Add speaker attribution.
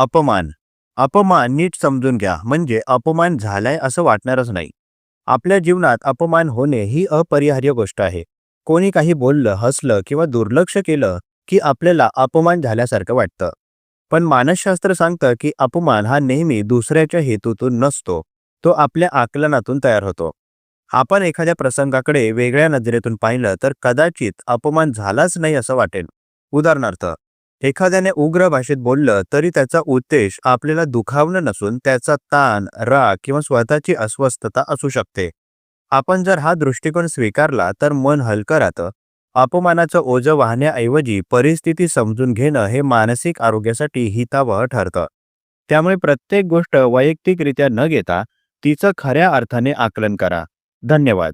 Speaker 1: अपमान. अपमान नीट समजून घ्या म्हणजे अपमान झालाय असं वाटणारच नाही. आपल्या जीवनात अपमान होणे ही अपरिहार्य गोष्ट आहे. कोणी काही बोललं हसलं किंवा दुर्लक्ष केलं की आपल्याला अपमान झाल्यासारखं वाटतं. पण मानसशास्त्र सांगतं की अपमान हा नेहमी दुसऱ्याच्या हेतूतून नसतो तो आपल्या आकलनातून तयार होतो. आपण एखाद्या प्रसंगाकडे वेगळ्या नजरेतून पाहिलं तर कदाचित अपमान झालाच नाही असं वाटेल. उदाहरणार्थ एखाद्याने उग्र भाषेत बोललं तरी त्याचा उद्देश आपल्याला दुखावणं नसून त्याचा ताण राग किंवा स्वतःची अस्वस्थता असू शकते. आपण जर हा दृष्टिकोन स्वीकारला तर मन हलकं राहतं. अपमानाचं ओझं वाहण्याऐवजी परिस्थिती समजून घेणं हे मानसिक आरोग्यासाठी हितावह ठरतं. त्यामुळे प्रत्येक गोष्ट वैयक्तिकरित्या न घेता तिचं खऱ्या अर्थाने आकलन करा. धन्यवाद.